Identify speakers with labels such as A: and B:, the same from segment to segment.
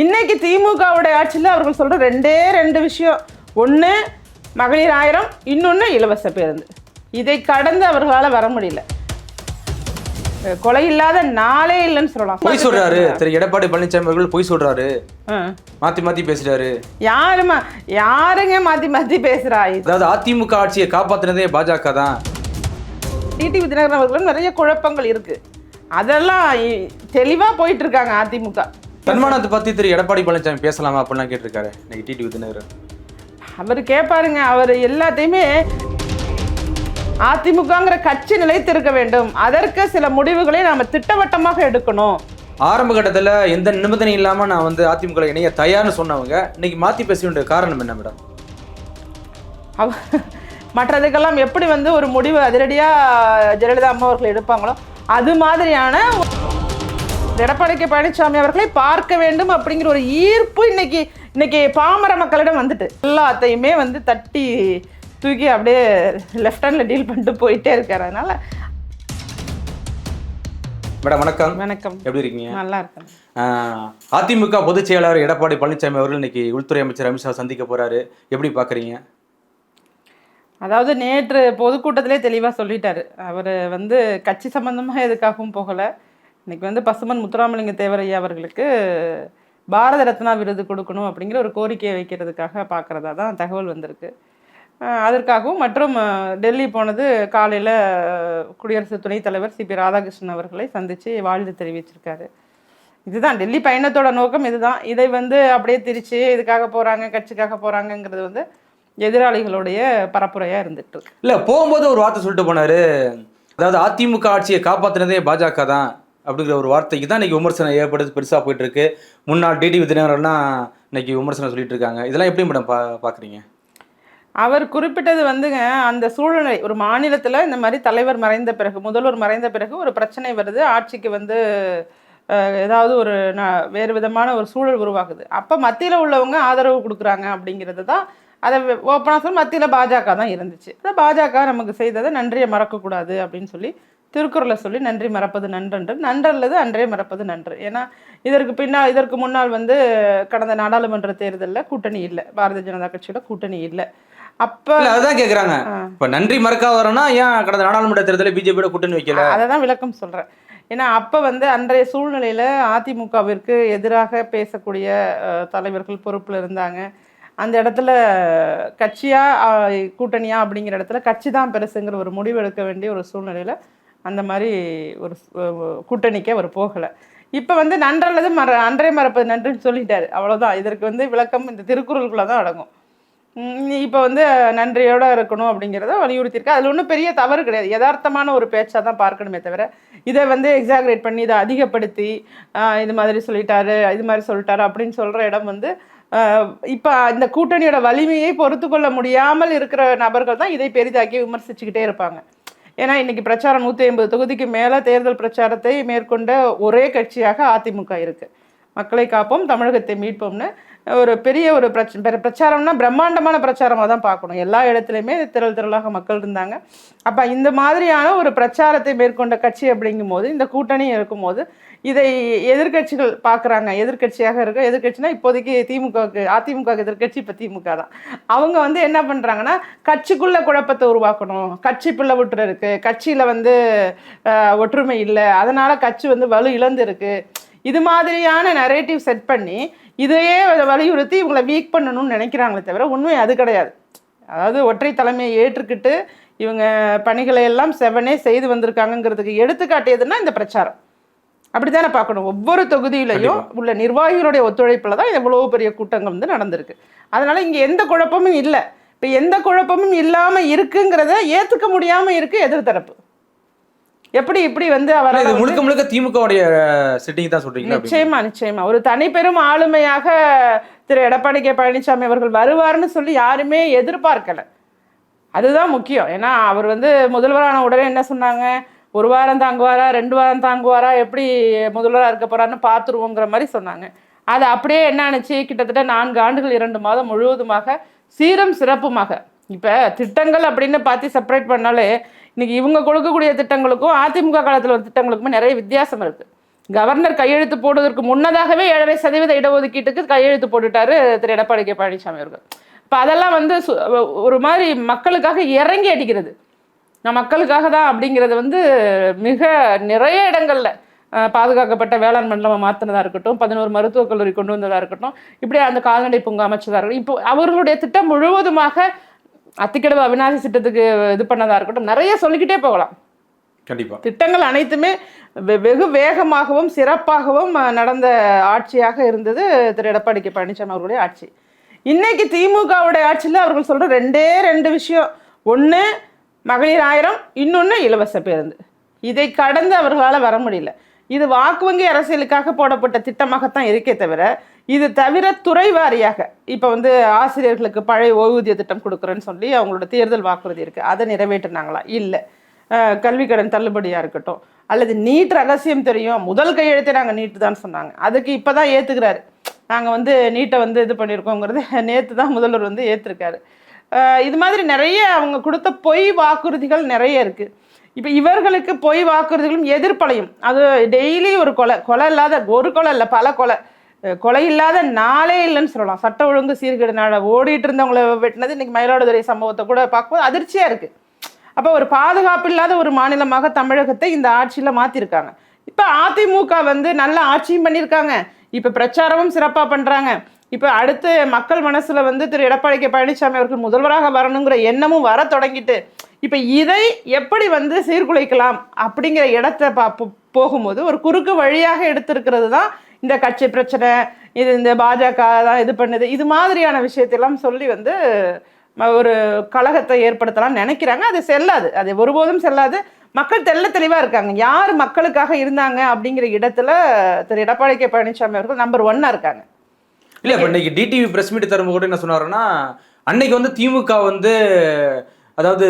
A: இன்னைக்கு திமுகவுடைய ஆட்சியில் அவர்கள் சொல்ற ரெண்டே ரெண்டு விஷயம். ஒன்று மகளிர் ஆயிரம் இன்னொன்று இலவச பேருந்து. இதை கடந்து அவர்களால் வர முடியல. கொலை இல்லாத நாளே இல்லைன்னு சொல்லலாம்.
B: பொய் சொல்றாரு. திரு எடப்பாடி பழனிசாமி அவர்கள் பொய் சொல்றாரு. மாத்தி மாத்தி பேசுறாரு.
A: யாருமா யாருங்க மாத்தி மாத்தி பேசுறா
B: அதாவது அதிமுக ஆட்சியை காப்பாத்தினதே பாஜக தான்.
A: டிடிவி தினகரன் அவர்களும் நிறைய குழப்பங்கள் இருக்கு. அதெல்லாம் தெளிவா போயிட்டு இருக்காங்க அதிமுக.
B: தன்மானத்தை பத்தி திரு எடப்பாடி பழனிசாமி பேசலாமா அப்படிலாம் கேட்டிருக்காரு. இன்னைக்கு டிடி
A: அவர் கேட்பாருங்க அவர் எல்லாத்தையுமே அதிமுகங்கிற கட்சி நிலைத்திருக்க வேண்டும். அதற்கு சில முடிவுகளை நாம திட்டவட்டமாக எடுக்கணும்.
B: ஆரம்ப கட்டத்துல எந்த நிபந்தனை இல்லாம நான் வந்து அதிமுக இணைய தயார்னு சொன்னவங்க இன்னைக்கு மாத்தி பேச வேண்டிய காரணம் என்ன மேடம்?
A: அவ மற்றதுக்கெல்லாம் எப்படி வந்து ஒரு முடிவு அதிரடியா ஜெயலலிதா அம்மா அவர்கள் எடுப்பாங்களோ அது மாதிரியான எடப்பாடி கே பழனிசாமி அவர்களை பார்க்க வேண்டும் அப்படிங்கிற ஒரு ஈர்ப்பு இன்னைக்கு இன்னைக்கு பாமர மக்களிடம் வந்துட்டு. எல்லாத்தையுமே வந்து தட்டி தூக்கி அப்படியே லெஃப்ட் ஹேண்ட்ல டீல் பண்ணிட்டு போயிட்டே இருக்காரு. அதனால
B: மேடம் வணக்கம்.
A: வணக்கம்.
B: எப்படி இருக்கீங்க?
A: நல்லா இருக்கேன்.
B: அதிமுக பொதுச் செயலாளர் எடப்பாடி பழனிசாமி அவர்கள் இன்னைக்கு உள்துறை அமைச்சர் அமித்ஷா சந்திக்க போறாரு. எப்படி பாக்குறீங்க
A: அதாவது நேற்று பொதுக்கூட்டத்திலே தெளிவாக சொல்லிட்டாரு. அவர் வந்து கட்சி சம்பந்தமாக எதுக்காகவும் போகலை. இன்னைக்கு வந்து பசுமன் முத்துராமலிங்க தேவரையா அவர்களுக்கு பாரத ரத்னா விருது கொடுக்கணும் அப்படிங்கிற ஒரு கோரிக்கையை வைக்கிறதுக்காக பார்க்குறதா தான் தகவல் வந்திருக்கு. அதற்காகவும் மற்றும் டெல்லி போனது காலையில் குடியரசு துணைத் தலைவர் சிபி ராதாகிருஷ்ணன் அவர்களை சந்தித்து வாழ்த்து தெரிவிச்சிருக்காரு. இதுதான் டெல்லி பயணத்தோட நோக்கம் இதுதான். இதை வந்து அப்படியே திரிச்சு இதுக்காக போகிறாங்க கட்சிக்காக போகிறாங்கங்கிறது வந்து எதிராளிகளுடைய பரப்புரையாக இருந்துட்டு
B: இல்லை போகும்போது ஒரு வார்த்தை சொல்லிட்டு போனாரு. அதாவது அதிமுக ஆட்சியை காப்பாற்றினதே பாஜக தான். அப்படிங்கிற ஒரு வார்த்தைக்கு தான் இன்னைக்கு விமர்சனம் ஏற்படுது பெருசாக போயிட்டு இருக்கு முன்னாள் டிடி விதினரெல்லாம் இன்னைக்கு விமர்சனம் சொல்லிட்டு இருக்காங்க. இதெல்லாம் எப்படி மேடம் பா பார்க்குறீங்க
A: அவர் குறிப்பிட்டது வந்துங்க அந்த சூழ்நிலை ஒரு மாநிலத்தில் இந்த மாதிரி தலைவர் மறைந்த பிறகு முதல்வர் மறைந்த பிறகு ஒரு பிரச்சனை வருது ஆட்சிக்கு வந்து ஏதாவது ஒரு ந- வேறு விதமான ஒரு சூழல் உருவாகுது. அப்போ மத்தியில் உள்ளவங்க ஆதரவு கொடுக்குறாங்க அப்படிங்கிறது தான் அதை ஓப்பனாக சொல்ல மத்தியில் பாஜக தான் இருந்துச்சு. அதை பாஜக நமக்கு செய்ததை நன்றியை மறக்கக்கூடாது அப்படின்னு சொல்லி திருக்குறளை சொல்லி நன்றி மறப்பது நன்றன்று. நன்றல்லது அன்றே மறப்பது நன்று. ஏன்னா இதற்கு பின்னால் இதற்கு முன்னால் வந்து கடந்த நாடாளுமன்ற தேர்தலில் கூட்டணி இல்லை. பாரதிய ஜனதா கட்சியோட கூட்டணி இல்லை. அப்போ
B: இல்ல அதுதான் கேக்குறாங்க. இப்ப நன்றி மறக்கா வரனா ஏன் கடந்த நாடாளுமன்ற தேர்தலில் பிஜேபியோட கூட்டணி வைக்கல?
A: அதை தான் விளக்கம் சொல்கிறேன் ஏன்னா அப்போ வந்து அன்றைய சூழ்நிலையில் அதிமுகவிற்கு எதிராக பேசக்கூடிய தலைவர்கள் பொறுப்பில் இருந்தாங்க. அந்த இடத்துல கட்சியா கூட்டணியா அப்படிங்கிற இடத்துல கட்சி தான் பெருசுங்கிற ஒரு முடிவு எடுக்க வேண்டிய ஒரு சூழ்நிலையில் அந்த மாதிரி ஒரு கூட்டணிக்கே அவர் போகலை. இப்போ வந்து நன்றல்லது மற அன்றே மறப்பது நன்றுன்னு சொல்லிட்டாரு. அவ்வளோதான் இதற்கு வந்து விளக்கம் இந்த திருக்குறளுக்குள்ளே தான் அடங்கும். இப்போ வந்து நன்றியோடு இருக்கணும் அப்படிங்கிறத வலியுறுத்தியிருக்கு. அதில் ஒன்றும் பெரிய தவறு கிடையாது. யதார்த்தமான ஒரு பேச்சாக தான் பார்க்கணுமே தவிர இதை வந்து எக்ஸாகரேட் பண்ணி இதை அதிகப்படுத்தி இது மாதிரி சொல்லிட்டாரு இது மாதிரி சொல்லிட்டாரு அப்படின்னு சொல்கிற இடம் வந்து இப்போ இந்த கூட்டணியோட வலிமையை பொறுத்து கொள்ள முடியாமல் இருக்கிற நபர்கள் தான் இதை பெரிதாக்கி விமர்சிச்சுக்கிட்டே இருப்பாங்க. ஏன்னா இன்னைக்கு பிரச்சாரம் நூற்றி ஐம்பது தொகுதிக்கு மேலே தேர்தல் பிரச்சாரத்தை மேற்கொண்ட ஒரே கட்சியாக அதிமுக இருக்கு. மக்களை காப்போம் தமிழகத்தை மீட்போம்னு. ஒரு பெரிய ஒரு பிரச்ச பிரச்சாரம்னா பிரம்மாண்டமான பிரச்சாரமாக தான் பார்க்கணும். எல்லா இடத்துலையுமே திரள் திரளாக மக்கள் இருந்தாங்க. அப்போ இந்த மாதிரியான ஒரு பிரச்சாரத்தை மேற்கொண்ட கட்சி அப்படிங்கும்போது இந்த கூட்டணி இருக்கும்போது இதை எதிர்க்கட்சிகள் பார்க்குறாங்க. எதிர்க்கட்சியாக இருக்க எதிர்கட்சினா இப்போதைக்கு திமுகவுக்கு அதிமுக எதிர்க்கட்சி இப்போ திமுக தான். அவங்க வந்து என்ன பண்ணுறாங்கன்னா கட்சிக்குள்ள குழப்பத்தை உருவாக்கணும். கட்சி பிள்ளை விட்டுரு இருக்கு. கட்சியில் வந்து ஒற்றுமை இல்லை. அதனால கட்சி வந்து வலு இழந்துருக்கு. இது மாதிரியான நரேட்டிவ் செட் பண்ணி இதையே வலியுறுத்தி இவங்களை வீக் பண்ணணும்னு நினைக்கிறாங்களே தவிர உண்மை அது கிடையாது. அதாவது ஒற்றை தலைமையை ஏற்றுக்கிட்டு இவங்க பணிகளை எல்லாம் செவனே செய்து வந்திருக்காங்கங்கிறதுக்கு எடுத்துக்காட்டியதுன்னா இந்த பிரச்சாரம். அப்படித்தானே பார்க்கணும். ஒவ்வொரு தொகுதியிலையும் உள்ள நிர்வாகிகளுடைய ஒத்துழைப்பில் தான் இவ்வளவு பெரிய கூட்டங்கள் வந்து நடந்திருக்கு. அதனால இங்கே எந்த குழப்பமும் இல்லை. இப்போ எந்த குழப்பமும் இல்லாமல் இருக்குங்கிறத ஏற்றுக்க முடியாமல் இருக்கு எதிர்த்தரப்பு. எப்படி இப்படி வந்து வந்து-
B: முழுக்க முழுக்க திமுகவுடைய சிட்டிங் தான் அப்படி?
A: நிச்சயமா நிச்சயமா. ஒரு தனிப்பெரும் ஆளுமையாக திரு எடப்பாடி கே பழனிசாமி அவர்கள் வருவார்னு சொல்லி யாருமே எதிர்பார்க்கல. அதுதான் முக்கியம். ஏன்னா அவர் வந்து முதல்வரான உடனே என்ன சொன்னாங்க? ஒரு வாரம் தாங்குவாரா ரெண்டு வாரம் தாங்குவாரா எப்படி முதல்வராக இருக்க போறான்னு பார்த்துருவோங்கிற மாதிரி சொன்னாங்க. அது அப்படியே என்ன ஆனுச்சு கிட்டத்தட்ட நான்கு ஆண்டுகள் இரண்டு மாதம் முழுவதுமாக சீரும் சிறப்புமாக. இப்போ திட்டங்கள் அப்படின்னு பார்த்து செப்பரேட் பண்ணாலே இன்னைக்கு இவங்க கொடுக்கக்கூடிய திட்டங்களுக்கும் அதிமுக காலத்தில் வந்த திட்டங்களுக்குமே நிறைய வித்தியாசம் இருக்குது கவர்னர் கையெழுத்து போடுவதற்கு முன்னதாகவே ஏழரை சதவீத இடஒதுக்கீட்டுக்கு கையெழுத்து போட்டுட்டாரு திரு. எடப்பாடி கே. பழனிசாமி அவர்கள். இப்போ அதெல்லாம் வந்து சு- ஒரு மாதிரி மக்களுக்காக இறங்கி அடிக்கிறது. நான் மக்களுக்காக தான் அப்படிங்கிறது வந்து மிக நிறைய இடங்கள்ல பாதுகாக்கப்பட்ட வேளாண் மண்டலமாக மாற்றினதா இருக்கட்டும் பதினோரு மருத்துவக் கல்லூரி கொண்டு வந்ததா இருக்கட்டும் இப்படி அந்த கால்நடை பூங்கா அமைச்சதா இருக்கட்டும் இப்போ அவர்களுடைய திட்டம் முழுவதுமாக அத்திக்கடவு அவிநாசி திட்டத்துக்கு இது பண்ணதா இருக்கட்டும் நிறைய சொல்லிக்கிட்டே போகலாம்.
B: கண்டிப்பா.
A: திட்டங்கள் அனைத்துமே வெ- வெகு வேகமாகவும் சிறப்பாகவும் நடந்த ஆட்சியாக இருந்தது திரு. எடப்பாடி கே. பழனிசாமி அவர்களுடைய ஆட்சி. இன்னைக்கு திமுகவுடைய ஆட்சியில் அவர்கள் சொல்ற ரெண்டே ரெண்டு விஷயம். ஒன்று மகளிர் ஆயிரம் இன்னொன்று இலவச பேருந்து. இதை கடந்து அவர்களால் வர முடியல. இது வாக்கு வங்கி அரசியலுக்காக போடப்பட்ட திட்டமாகத்தான் இருக்கே தவிர இது தவிர துறை வாரியாக இப்போ வந்து ஆசிரியர்களுக்கு பழைய ஓய்வூதிய திட்டம் கொடுக்குறேன்னு சொல்லி அவங்களோட தேர்தல் வாக்குறுதி இருக்குது அதை நிறைவேற்றினாங்களா? இல்லை. கல்வி கடன் தள்ளுபடியாக இருக்கட்டும். அல்லது நீட் ரகசியம் தெரியும். முதல் கையெழுத்தே நாங்கள் நீட்டு தான் சொன்னாங்க. அதுக்கு இப்போ தான் ஏற்றுக்கிறாரு நாங்கள் வந்து நீட்டை வந்து இது பண்ணியிருக்கோங்கிறது நேற்று தான் முதல்வர் வந்து ஏற்றிருக்காரு இது மாதிரி நிறைய அவங்க கொடுத்த பொய் வாக்குறுதிகள் நிறைய இருக்குது இப்போ இவர்களுக்கு பொய் வாக்குறுதிகளும் எதிர்ப்பலையும். அது டெய்லி ஒரு கொலை கொலை இல்லாத ஒரு கொலை இல்லை பல கொலை. கொலை இல்லாத நாளே இல்லைன்னு சொல்லலாம். சட்ட ஒழுங்கு சீர்கேடுனால ஓடிட்டு இருந்தவங்கள வெட்டினது இன்னைக்கு மயிலாடுதுறை சம்பவத்தை கூட பார்க்கும்போது அதிர்ச்சியாக இருக்குது அப்போ ஒரு பாதுகாப்பு இல்லாத ஒரு மாநிலமாக தமிழகத்தை இந்த ஆட்சியில் மாற்றிருக்காங்க இப்போ அதிமுக வந்து நல்ல ஆட்சியும் பண்ணியிருக்காங்க. இப்போ பிரச்சாரமும் சிறப்பாக பண்ணுறாங்க இப்போ அடுத்து மக்கள் மனசில் வந்து திரு எடப்பாடி கே பழனிசாமி அவர்கள் முதல்வராக வரணுங்கிற எண்ணமும் வர தொடங்கிட்டு இப்போ இதை எப்படி வந்து சீர்குலைக்கலாம் அப்படிங்கிற இடத்த பா போகும்போது ஒரு குறுக்கு வழியாக எடுத்திருக்கிறது தான் இந்த கட்சி பிரச்சனை இது இந்த பாஜக தான் இது பண்ணுது இது மாதிரியான விஷயத்தெல்லாம் சொல்லி வந்து ம- ஒரு கழகத்தை ஏற்படுத்தலாம் நினைக்கிறாங்க. அது செல்லாது. அது ஒருபோதும் செல்லாது. மக்கள் தெள்ள தெளிவாக இருக்காங்க. யார் மக்களுக்காக இருந்தாங்க அப்படிங்கிற இடத்துல திரு எடப்பாடி கே பழனிசாமி அவர்கள் நம்பர் ஒன்னாக இருக்காங்க.
B: இல்ல இப்ப இன்னைக்கு டிடிவி பிரஸ் மீட் தரும்போது கூட என்ன சொன்னாருன்னா அன்னைக்கு வந்து திமுக வந்து அதாவது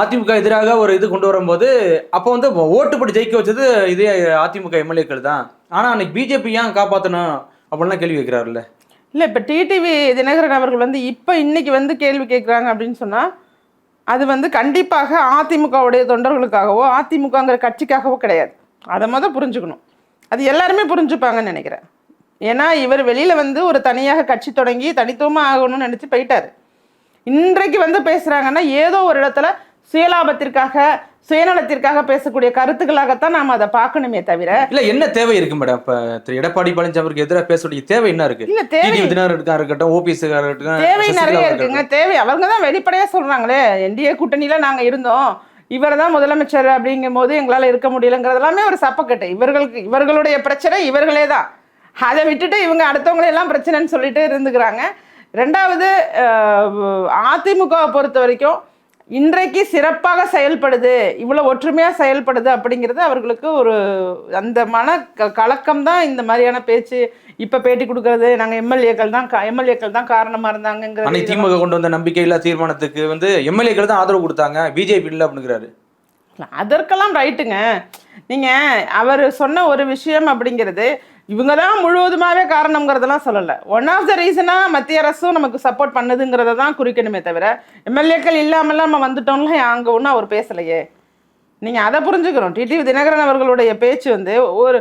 B: அதிமுக எதிராக ஒரு இது கொண்டு வரும்போது அப்போ வந்து ஓட்டு போட்டு ஜெயிக்க வச்சது இதே அதிமுக எம்எல்ஏக்கள் தான். ஆனா அன்னைக்கு பிஜேபி ஏன் காப்பாற்றணும் அப்படின்லாம் கேள்வி வைக்கிறாருல்ல
A: இல்லை இப்போ டிடிவி தினகரன் அவர்கள் வந்து இப்போ இன்னைக்கு வந்து கேள்வி கேட்குறாங்க அப்படின்னு சொன்னால் அது வந்து கண்டிப்பாக அதிமுகவுடைய தொண்டர்களுக்காகவோ அதிமுகங்கிற கட்சிக்காகவோ கிடையாது. அதை மொதல் புரிஞ்சுக்கணும். அது எல்லாருமே புரிஞ்சுப்பாங்கன்னு நினைக்கிறேன். ஏன்னா இவர் வெளியில் வந்து ஒரு தனியாக கட்சி தொடங்கி தனித்துவமாக ஆகணும்னு நினச்சி போயிட்டாரு. இன்றைக்கு வந்து பேசுகிறாங்கன்னா ஏதோ ஒரு இடத்துல சுயலாபத்திற்காக சுயநலத்திற்காக பேசக்கூடிய கருத்துக்களாகத்தான் நாம் அதை பார்க்கணுமே தவிர
B: இல்ல என்ன தேவை இருக்கு மேடம் இப்ப திரு எடப்பாடி பழனிசாமிக்கு எதிராக பேசக்கூடிய தேவை என்ன இருக்கு?
A: இல்ல தேவை
B: இருக்கட்டும் ஓபிஎஸ் இருக்கட்டும்
A: தேவை நிறைய. இருக்குங்க. தேவை. அவங்க தான் வெளிப்படையா சொல்றாங்களே. என்டிஏ கூட்டணியில நாங்க இருந்தோம். இவர் தான் முதலமைச்சர் அப்படிங்கும் போது எங்களால இருக்க முடியலங்கிறது எல்லாமே ஒரு சப்பக்கட்டு. இவர்களுக்கு இவர்களுடைய பிரச்சனை இவர்களே தான். அதை விட்டுட்டு இவங்க அடுத்தவங்களை எல்லாம் பிரச்சனைன்னு சொல்லிட்டு இருந்துக்கிறாங்க. ரெண்டாவது அதிமுகவை பொறுத்த வரைக்கும் இன்றைக்கு சிறப்பாக செயல்படுது இவ்வளோ ஒற்றுமையாக செயல்படுது அப்படிங்கிறது அவர்களுக்கு ஒரு அந்த மன க கலக்கம் தான் இந்த மாதிரியான பேச்சு இப்போ பேட்டி கொடுக்கறது. நாங்கள் எம்எல்ஏக்கள் தான் எம்எல்ஏக்கள் தான் காரணமாக இருந்தாங்கங்கிறது
B: அன்னைக்கு திமுக கொண்டு வந்த நம்பிக்கையில்லா தீர்மானத்துக்கு வந்து எம்எல்ஏக்கள் தான் ஆதரவு கொடுத்தாங்க. பிஜேபி இல்லை அப்படிங்கிறாரு.
A: அதற்கெல்லாம் ரைட்டுங்க நீங்கள் அவர் சொன்ன ஒரு விஷயம் அப்படிங்கிறது இவங்க தான் முழுவதுமாகவே காரணங்கிறதெல்லாம் சொல்லலை ஒன் ஆஃப் த ரீசனாக மத்திய அரசும் நமக்கு சப்போர்ட் பண்ணுதுங்கிறத தான் குறிக்கணுமே தவிர எம்எல்ஏக்கள் இல்லாமலாம் நம்ம வந்துட்டோம்ல அங்கே ஒன்றும் அவர் பேசலையே. நீங்கள் அதை புரிஞ்சுக்கிறோம் டிடிவி தினகரன் அவர்களுடைய பேச்சு வந்து ஒரு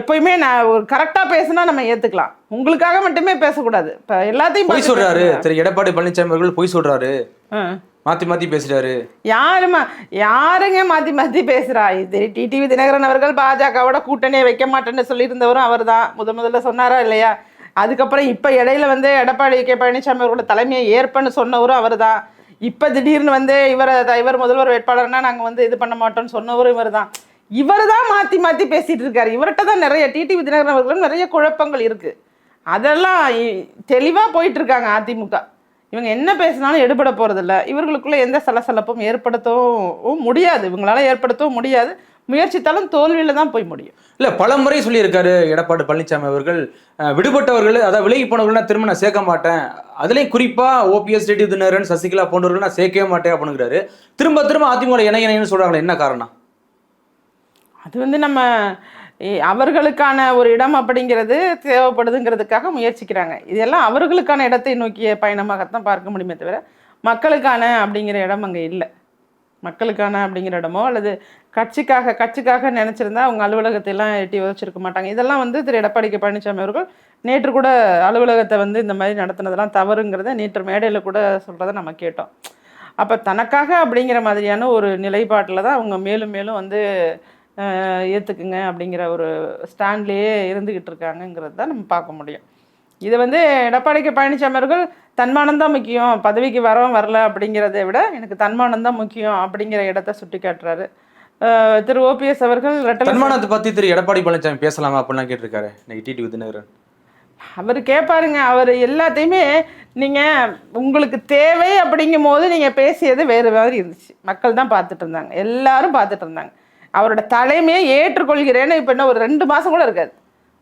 A: எப்பயுமே நான் ஒரு கரெக்டாக பேசுனா நம்ம ஏற்றுக்கலாம் உங்களுக்காக மட்டுமே பேசக்கூடாது. இப்போ எல்லாத்தையும்
B: பொய்
A: பேசக்கூடாது.
B: திரு. எடப்பாடி பழனிசாமி அவர்கள் பொய் சொல்றாரு.
A: மாற்றி
B: மாத்தி மாத்தி பேசுறாரு.
A: யாருமா யாருங்க மாத்தி மாத்தி பேசுறா? இது டிடிவி தினகரன் அவர்கள் பாஜகவோட கூட்டணியை வைக்க மாட்டேன்னு சொல்லியிருந்தவரும் அவர் தான் முத முதல்ல சொன்னாரா இல்லையா? அதுக்கப்புறம் இப்போ இடையில வந்து எடப்பாடி கே. பழனிசாமி அவர்களோட தலைமையை ஏற்பன்னு சொன்னவரும் அவர் தான் இப்போ திடீர்னு வந்து இவரை இவர் முதல்வர் வேட்பாளர்னா நாங்கள் வந்து இது பண்ண மாட்டோம்னு சொன்னவரும் இவர் தான் இவர் தான் மாற்றி மாற்றி பேசிட்டு இருக்காரு. இவர்கிட்ட தான் நிறைய டிடிவி தினகரன் அவர்களும் நிறைய குழப்பங்கள் இருக்குது அதெல்லாம் தெளிவாக போயிட்டு இருக்காங்க அதிமுக. இவங்க என்ன பேசினாலும் எடுபட போகிறதில்ல இவர்களுக்குள்ள எந்த சலசலப்பும் ஏற்படுத்தவும் முடியாது. இவங்களால ஏற்படுத்தவும் முடியாது. முயற்சித்தாலும் தோல்வியில தான் போய் முடியும்.
B: இல்ல பல முறை சொல்லியிருக்காரு எடப்பாடி பழனிசாமி அவர்கள். விடுபட்டவர்கள் அதாவது விலகி போனவர்கள் திரும்ப நான் சேர்க்க மாட்டேன். அதுலயும் குறிப்பா ஓபிஎஸ் ரெட்டி தினகரன் சசிகலா போன்றவர்கள் நான் சேர்க்கவே மாட்டேன் அப்படிங்கிறாரு. திரும்ப திரும்ப அதிமுக இணை இணைன்னு சொல்றாங்களே என்ன காரணம்?
A: அது வந்து நம்ம அவர்களுக்கான ஒரு இடம் அப்படிங்கிறது தேவைப்படுதுங்கிறதுக்காக முயற்சிக்கிறாங்க. இதெல்லாம் அவர்களுக்கான இடத்தை நோக்கிய பயணமாகத்தான் பார்க்க முடியுமே தவிர மக்களுக்கான அப்படிங்கிற இடம் அங்கே இல்லை. மக்களுக்கான அப்படிங்கிற இடமோ அல்லது கட்சிக்காக கட்சிக்காக நினச்சிருந்தா அவங்க அலுவலகத்தை எல்லாம் எட்டி உதச்சிருக்க மாட்டாங்க. இதெல்லாம் வந்து திரு. எடப்பாடி கே. பழனிசாமி அவர்கள் நேற்று கூட அலுவலகத்தை வந்து இந்த மாதிரி நடத்தினதெல்லாம் தவறுங்கிறத நேற்று மேடையில் கூட சொல்கிறத நம்ம கேட்டோம். அப்போ தனக்காக அப்படிங்கிற மாதிரியான ஒரு நிலைப்பாட்டில் தான் அவங்க மேலும் மேலும் வந்து அஹ், ஏத்துக்குங்க அப்படிங்கிற ஒரு ஸ்டாண்ட்லேயே இருந்துக்கிட்டு இருக்காங்கங்கிறது தான் நம்ம பார்க்க முடியும். இது வந்து எடப்பாடி கே பழனிசாமி அவர்கள் தன்மானம் தான் முக்கியம் பதவிக்கு வரவும் வரல அப்படிங்கிறத விட எனக்கு தன்மானம் தான் முக்கியம் அப்படிங்கிற இடத்த சுட்டி காட்டுறாரு திரு ஓபிஎஸ் அவர்கள்
B: தன்மானத்தை பத்தி திரு எடப்பாடி பழனிசாமி பேசலாமா அப்படிலாம் கேட்டிருக்காரு. இன்னைக்கு டிடி விதிநகரன்
A: அவர் கேட்பாருங்க அவர் எல்லாத்தையுமே நீங்கள் உங்களுக்கு தேவை அப்படிங்கும் போது நீங்கள் பேசியது வேறு மாதிரி இருந்துச்சு. மக்கள் தான் பார்த்துட்டு இருந்தாங்க. எல்லாரும் பார்த்துட்டு இருந்தாங்க. அவரோட தலைமையை ஏற்றுக்கொள்கிறேன்னு இப்போ இன்னும் ஒரு ரெண்டு மாதம் கூட இருக்காது.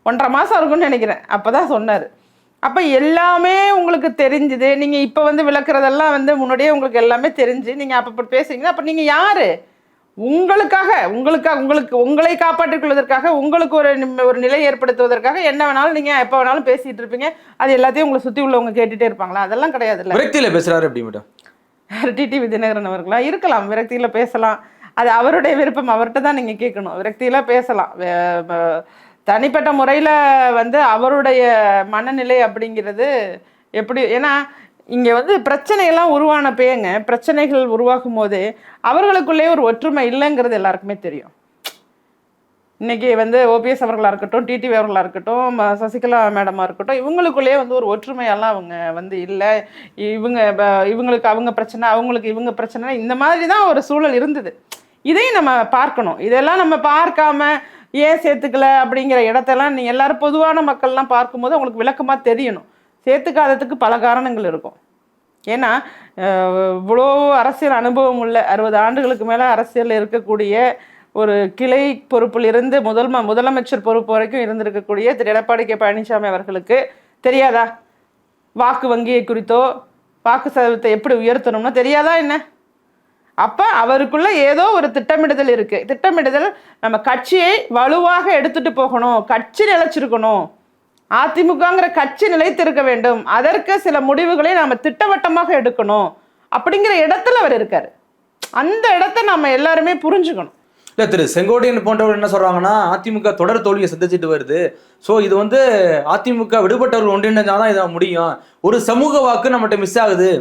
A: ஒன்றரை மாதம் இருக்கும்னு நினைக்கிறேன். அப்போ தான் சொன்னார். அப்போ எல்லாமே உங்களுக்கு தெரிஞ்சுது. நீங்கள் இப்போ வந்து விளக்குறதெல்லாம் வந்து முன்னாடியே உங்களுக்கு எல்லாமே தெரிஞ்சு நீங்கள் அப்போ இப்படி பேசுறீங்கன்னா அப்போ நீங்கள் யார்? உங்களுக்காக உங்களுக்காக உங்களுக்கு உங்களை காப்பாற்றிக் கொள்வதற்காக உங்களுக்கு ஒரு ஒரு நிலை ஏற்படுத்துவதற்காக என்ன வேணாலும் நீங்கள் எப்போ வேணாலும் பேசிட்டு இருப்பீங்க. அது எல்லாத்தையும் உங்களை சுற்றி உள்ளவங்க கேட்டுட்டே இருப்பாங்களா? அதெல்லாம் கிடையாதுல்ல.
B: விரக்தியில பேசுறாரு எப்படி மேடம்
A: டிடி விஜயநகரன் அவர்களா? இருக்கலாம். விரக்தியில் பேசலாம். அது அவருடைய விருப்பம். அவர்கிட்ட தான் நீங்கள் கேட்கணும். விரக்தியெல்லாம் பேசலாம். வே- தனிப்பட்ட முறையில் வந்து அவருடைய மனநிலை அப்படிங்கிறது எப்படி ஏன்னா இங்கே வந்து பிரச்சனையெல்லாம் உருவான பேங்க பிரச்சனைகள் உருவாகும் போது அவர்களுக்குள்ளே ஒரு ஒற்றுமை இல்லைங்கிறது எல்லாருக்குமே தெரியும். இன்னைக்கு வந்து ஓபிஎஸ் அவர்களாக இருக்கட்டும் டிடிவி அவர்களாக இருக்கட்டும் சசிகலா மேடமாக இருக்கட்டும் இவங்களுக்குள்ளேயே வந்து ஒரு ஒற்றுமையெல்லாம் அவங்க வந்து இல்லை. இவங்க இவங்களுக்கு அவங்க பிரச்சனை அவங்களுக்கு இவங்க பிரச்சனை இந்த மாதிரி தான் ஒரு சூழல் இருந்தது. இதையும் நம்ம பார்க்கணும். இதெல்லாம் நம்ம பார்க்காம ஏன் சேர்த்துக்கல அப்படிங்கிற இடத்தெல்லாம் நீ எல்லாரும் பொதுவான மக்கள்லாம் பார்க்கும்போது அவங்களுக்கு விளக்கமாக தெரியணும். சேர்த்துக்காததுக்கு பல காரணங்கள் இருக்கும். ஏன்னா இவ்வளோ அரசியல் அனுபவம் உள்ள அறுபது ஆண்டுகளுக்கு மேலே அரசியலில் இருக்கக்கூடிய ஒரு கிளை பொறுப்பில் இருந்து முதல் ம- முதலமைச்சர் பொறுப்பு வரைக்கும் இருந்திருக்கக்கூடிய திரு. எடப்பாடி கே. பழனிசாமி அவர்களுக்கு தெரியாதா? வாக்கு வங்கியை குறித்தோ வாக்கு சதவீதத்தை எப்படி உயர்த்தணும்னா தெரியாதா என்ன? அப்போ அவருக்குள்ள ஏதோ ஒரு திட்டமிடுதல் இருக்கு. திட்டமிடுதல் நம்ம கட்சியை வலுவாக எடுத்துட்டு போகணும் கட்சி நிலைச்சிருக்கணும். அதிமுகங்கிற கட்சி நிலைத்திருக்க வேண்டும். அதற்கு சில முடிவுகளை நாம் திட்டவட்டமாக எடுக்கணும். அப்படிங்கிற இடத்துல அவர் இருக்காரு. அந்த இடத்த நம்ம எல்லாருமே புரிஞ்சுக்கணும்.
B: இல்லை திரு செங்கோட்டையன் போன்றவர் என்ன சொல்கிறாங்கன்னா அதிமுக தொடர் தோல்வியை சந்திச்சுட்டு வருது. ஸோ இது வந்து அதிமுக விடுபட்டவர்கள் ஒன்றிணைஞ்சாதான் இதை முடியும். ஒரு சமூக வாக்கு நம்மகிட்ட மிஸ் ஆகுது.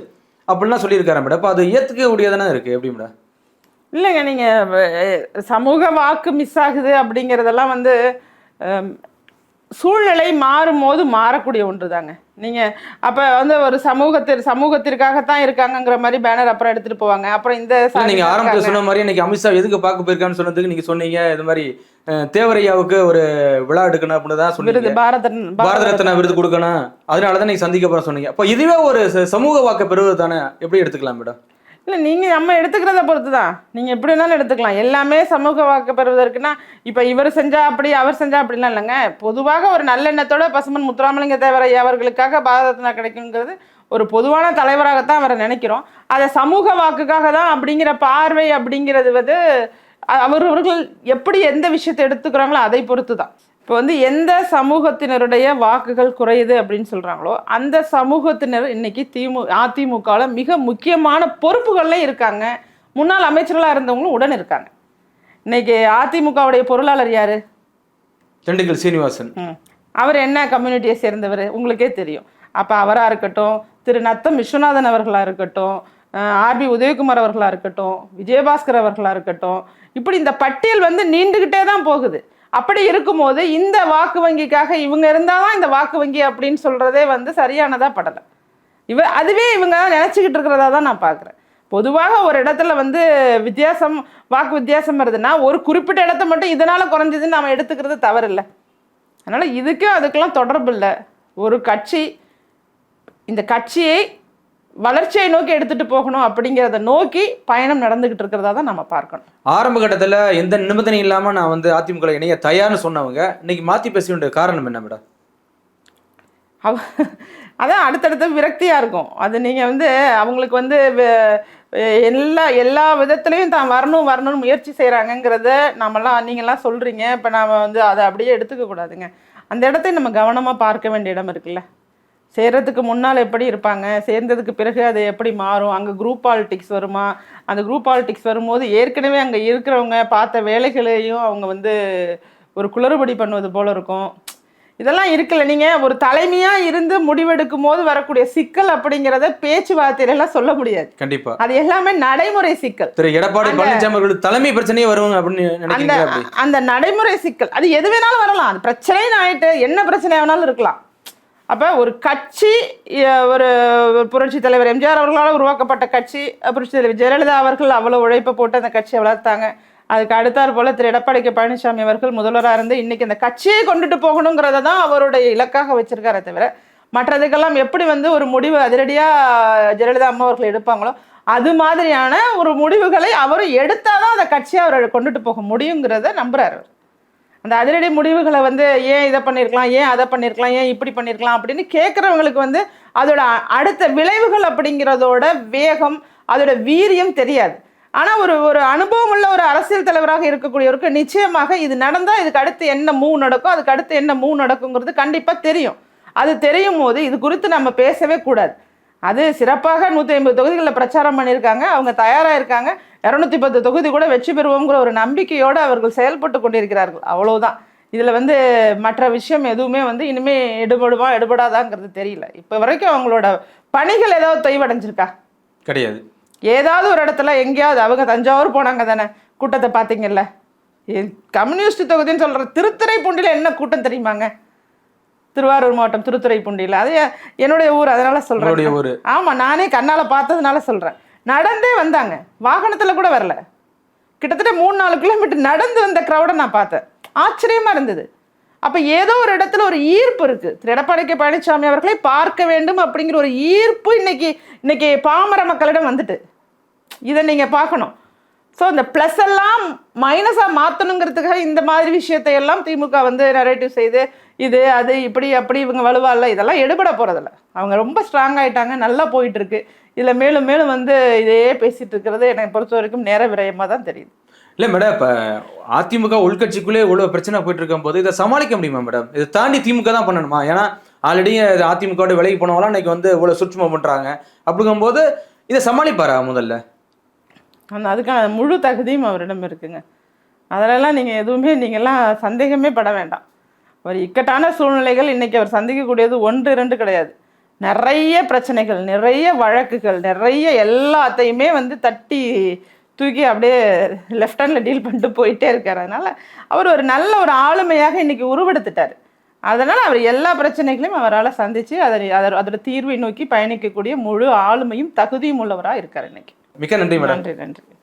B: அப்படிலாம் சொல்லியிருக்காரு மேடம்? அப்போ அது ஏற்றுக்க முடியாதானே இருக்கு? எப்படி மேடம்?
A: இல்லைங்க நீங்கள் சமூக வாக்கு மிஸ் ஆகுது அப்படிங்கிறதெல்லாம் வந்து சூழ்நிலை மாறும்போது மாறக்கூடிய ஒன்று தாங்க நீங்கள் அப்போ வந்து ஒரு சமூகத்திற்கு சமூகத்திற்காகத்தான் இருக்காங்கங்கிற மாதிரி பேனர் அப்புறம் எடுத்துகிட்டு போவாங்க. அப்புறம் இந்த
B: இல்ல,
A: சாதி
B: நீங்க ஆரம்பத்துல. சொன்ன மாதிரி இன்னைக்கு அமித்ஷா எதுக்கு பார்க்க போயிருக்கான்னு சொன்னதுக்கு நீங்க சொன்னீங்க. இது மாதிரி தேவரையாவுக்கு ஒரு விழா எடுக்கணும் அப்படின்னு தான் சொன்னீங்க
A: பாரத ரத்ன-
B: பாரத ரத்னா விருது கொடுக்கணும். அதனால தான் நீங்க சந்திக்க போற சொன்னீங்க. அப்போ இதுவே ஒரு சமூக வாக்கை பெறுவது தானே எப்படி எடுத்துக்கலாம் மேடம்?
A: இல்லை நீங்கள் நம்ம எடுத்துக்கிறத பொறுத்து தான் நீங்கள் எப்படி வேணாலும் எடுத்துக்கலாம். எல்லாமே சமூக வாக்கு பெறுவதற்குன்னா இப்போ இவர் செஞ்சா அப்படி அவர் செஞ்சா அப்படிலாம் இல்லைங்க. பொதுவாக ஒரு நல்லெண்ணத்தோட பசுமன் முத்துராமலிங்க தேவரை அவர்களுக்காக பாரத ரத்னா கிடைக்குங்கிறது ஒரு பொதுவான தலைவராகத்தான் அவரை நினைக்கிறோம். அதை சமூக வாக்குக்காக தான் அப்படிங்கிற பார்வை அப்படிங்கிறது வந்து அவர் அவரவர்கள் எப்படி எந்த விஷயத்தை எடுத்துக்கிறாங்களோ அதை பொறுத்து தான் இப்போ வந்து எந்த சமூகத்தினருடைய வாக்குகள் குறையுது அப்படின்னு சொல்கிறாங்களோ அந்த சமூகத்தினர் இன்னைக்கு திமு அதிமுகவில் மிக முக்கியமான பொறுப்புகள்ல இருக்காங்க. முன்னாள் அமைச்சர்களாக இருந்தவங்களும் உடன் இருக்காங்க. இன்னைக்கு அதிமுகவுடைய பொருளாளர் யாரு?
B: திண்டுக்கல் சீனிவாசன்.
A: அவர் என்ன கம்யூனிட்டியை சேர்ந்தவர்? உங்களுக்கே தெரியும். அப்போ அவராக இருக்கட்டும் திரு நத்தம் விஸ்வநாதன் அவர்களாக இருக்கட்டும் ஆர்பி உதயகுமார் அவர்களாக இருக்கட்டும் விஜயபாஸ்கர் அவர்களாக இருக்கட்டும் இப்படி இந்த பட்டியல் வந்து நீண்டுக்கிட்டே தான் போகுது. அப்படி இருக்கும்போது இந்த வாக்கு வங்கிக்காக இவங்க இருந்தால் தான் இந்த வாக்கு வங்கி அப்படின்னு சொல்கிறதே வந்து சரியானதாக படலை. இவ அதுவே இவங்க நினச்சிக்கிட்டு இருக்கிறதா தான் நான் பார்க்குறேன் பொதுவாக ஒரு இடத்துல வந்து வித்தியாசம் வாக்கு வித்தியாசம் வருதுன்னா ஒரு குறிப்பிட்ட இடத்த மட்டும் இதனால் குறைஞ்சதுன்னு நம்ம எடுத்துக்கிறது தவறில்லை. அதனால் இதுக்கும் அதுக்கெல்லாம் தொடர்பு இல்லை. ஒரு கட்சி இந்த கட்சியை வளர்ச்சியை நோக்கி எடுத்துட்டு போகணும் அப்படிங்கிறத நோக்கி பயணம் நடந்துகிட்டு இருக்கிறதா தான் நம்ம பார்க்கணும்.
B: ஆரம்ப கட்டத்துல எந்த நிபந்தனையும் இல்லாம நான் வந்து அதிமுக இணைய தயார்னு சொன்னவங்க இன்னைக்கு மாத்தி பேச வேண்டிய காரணம் என்ன மேடம்?
A: அவ அதான் அடுத்தடுத்து விரக்தியாக இருக்கும். அது நீங்கள் வந்து அவங்களுக்கு வந்து எல்லா எல்லா விதத்துலேயும் தான் வரணும் வரணும்னு முயற்சி செய்கிறாங்கங்கிறத நம்மலாம் நீங்கள்லாம் சொல்கிறீங்க இப்போ நாம் வந்து அதை அப்படியே எடுத்துக்க கூடாதுங்க. அந்த இடத்தை நம்ம கவனமாக பார்க்க வேண்டிய இடம் இருக்குல்ல? சேர்றதுக்கு முன்னால் எப்படி இருப்பாங்க? சேர்ந்ததுக்கு பிறகு அது எப்படி மாறும்? அங்கே குரூப் பாலிடிக்ஸ் வருமா? அந்த குரூப் பாலிடிக்ஸ் வரும்போது ஏற்கனவே அங்கே இருக்கிறவங்க பார்த்த வேலைகளையும் அவங்க வந்து ஒரு குளறுபடி பண்ணுவது போல இருக்கும். இதெல்லாம் இருக்குல்ல நீங்கள் ஒரு தலைமையாக இருந்து முடிவெடுக்கும் போது வரக்கூடிய சிக்கல் அப்படிங்கிறத பேச்சுவார்த்தையிலலாம் சொல்ல முடியாது.
B: கண்டிப்பா.
A: அது எல்லாமே நடைமுறை சிக்கல்.
B: திரு எடப்பாடி பழனிசாமி அவர்களுக்கு தலைமை பிரச்சனையே வரும் அப்படின்னு
A: அந்த அந்த நடைமுறை சிக்கல். அது எது வேணாலும் வரலாம். அது பிரச்சனைன்னு ஆயிட்டு என்ன பிரச்சனை வேணாலும் இருக்கலாம். அப்போ ஒரு கட்சி ஒரு புரட்சி தலைவர் எம்ஜிஆர் அவர்களால் உருவாக்கப்பட்ட கட்சி புரட்சி தலைவர் ஜெயலலிதா அவர்கள் அவ்வளோ உழைப்பை போட்டு அந்த கட்சியை வளர்த்தாங்க அதுக்கு அடுத்தாற் போல திரு எடப்பாடி கே பழனிசாமி அவர்கள் முதல்வராக இருந்து இன்னைக்கு அந்த கட்சியை கொண்டுட்டு போகணுங்கிறத தான் அவருடைய இலக்காக வச்சுருக்காரே தவிர மற்றதுக்கெல்லாம் எப்படி வந்து ஒரு முடிவு அதிரடியாக ஜெயலலிதா அம்மா அவர்கள் எடுப்பாங்களோ அது மாதிரியான ஒரு முடிவுகளை அவர் எடுத்தாதான் அந்த கட்சியை அவர் கொண்டுட்டு போக முடியுங்கிறத நம்புகிறார் அவர். அந்த அதிரடி முடிவுகளை வந்து ஏன் இதை பண்ணியிருக்கலாம் ஏன் அதை பண்ணியிருக்கலாம் ஏன் இப்படி பண்ணியிருக்கலாம் அப்படின்னு கேட்குறவங்களுக்கு வந்து அதோட அடுத்த விளைவுகள் அப்படிங்கிறதோட வேகம் அதோட வீரியம் தெரியாது. ஆனால் ஒரு ஒரு அனுபவம் உள்ள ஒரு அரசியல் தலைவராக இருக்கக்கூடியவருக்கு நிச்சயமாக இது நடந்தால் இதுக்கு அடுத்து என்ன மூவ் நடக்கும் அதுக்கு அடுத்து என்ன மூவ் நடக்குங்கிறது கண்டிப்பாக தெரியும். அது தெரியும் போது இது குறித்து நம்ம பேசவே கூடாது. அது சிறப்பாக நூற்றி ஐம்பது தொகுதிகளில் பிரச்சாரம் பண்ணியிருக்காங்க. அவங்க தயாராக இருக்காங்க. இரநூத்தி பத்து தொகுதி கூட வெற்றி பெறுவோங்கிற ஒரு நம்பிக்கையோடு அவர்கள் செயல்பட்டு கொண்டிருக்கிறார்கள். அவ்வளவுதான். இதில் வந்து மற்ற விஷயம் எதுவுமே வந்து இனிமே எடுபடுமா எடுபடாதாங்கிறது தெரியல. இப்போ வரைக்கும் அவங்களோட பணிகள் ஏதாவது தொய்வடைஞ்சிருக்கா?
B: கிடையாது.
A: ஏதாவது ஒரு இடத்துல எங்கேயாவது அவங்க தஞ்சாவூர் போனாங்க தானே கூட்டத்தை பார்த்தீங்கல்ல? கம்யூனிஸ்ட் தொகுதின்னு சொல்கிற திருத்துறைப்பூண்டியில் என்ன கூட்டம் தெரியுமாங்க? திருவாரூர் மாவட்டம் திருத்துறைப்பூண்டியில். அது என்னுடைய ஊர் அதனால சொல்கிறேன் ஆமாம் நானே கண்ணால் பார்த்ததுனால சொல்கிறேன் நடந்தே வந்தாங்க. வாகனத்தில் கூட வரல. கிட்டத்தட்ட மூணு நாலு கிலோமீட்டர் நடந்து வந்த க்ரௌடை நான் பார்த்தேன். ஆச்சரியமாக இருந்தது. அப்போ ஏதோ ஒரு இடத்துல ஒரு ஈர்ப்பு இருக்குது திரு எடப்பாடி கே பழனிசாமி அவர்களை பார்க்க வேண்டும் அப்படிங்கிற ஒரு ஈர்ப்பு இன்னைக்கு இன்னைக்கு பாமர மக்களிடம் வந்துட்டு. இதை நீங்கள் பார்க்கணும். ஸோ இந்த ப்ளஸ் எல்லாம் மைனஸாக மாற்றணுங்கிறதுக்காக இந்த மாதிரி விஷயத்தை எல்லாம் திமுக வந்து நரேட்டிவ் செய்து இது அது இப்படி அப்படி இவங்க வலுவாகல இதெல்லாம் எடுபட போகிறதில்ல அவங்க ரொம்ப ஸ்ட்ராங் ஆகிட்டாங்க நல்லா போயிட்டுருக்கு. இதில் மேலும் மேலும் வந்து இதையே பேசிகிட்டு இருக்கிறது என்னை பொறுத்த வரைக்கும் நேர விரயமாக தான் தெரியுது.
B: இல்லை மேடம் இப்போ அதிமுக உள்கட்சிக்குள்ளே இவ்வளோ பிரச்சனை போயிட்டு இருக்கும் போது இதை சமாளிக்க முடியுமா மேடம் இதை தாண்டி திமுக தான் பண்ணணுமா? ஏன்னா ஆல்ரெடி அதிமுக விலகி போனவங்களாம் இன்னைக்கு வந்து இவ்வளோ சுற்றுமா பண்ணுறாங்க அப்படிங்கும்போது இதை சமாளிப்பாரா முதல்ல?
A: அந்த அதுக்கான முழு தகுதியும் அவரிடம் இருக்குங்க. அதிலெல்லாம் நீங்கள் எதுவுமே நீங்கள்லாம் சந்தேகமே பட வேண்டாம். ஒரு இக்கட்டான சூழ்நிலைகள் இன்றைக்கி அவர் சந்திக்கக்கூடியது ஒன்று இரண்டு கிடையாது. நிறைய பிரச்சனைகள் நிறைய வழக்குகள் நிறைய எல்லாத்தையுமே வந்து தட்டி தூக்கி அப்படியே லெஃப்ட் ஹேண்டில் டீல் பண்ணிட்டு போயிட்டே இருக்கார். அதனால் அவர் ஒரு நல்ல ஒரு ஆளுமையாக இன்றைக்கி உருவெடுத்துட்டார். அதனால் அவர் எல்லா பிரச்சனைகளையும் அவரால் சந்தித்து அதை அதை அதோட தீர்வை நோக்கி பயணிக்கக்கூடிய முழு ஆளுமையும் தகுதியும் உள்ளவராக இருக்கார் இன்றைக்கி
B: மிக்க நன்றி மேடம்.
A: நன்றி நன்றி.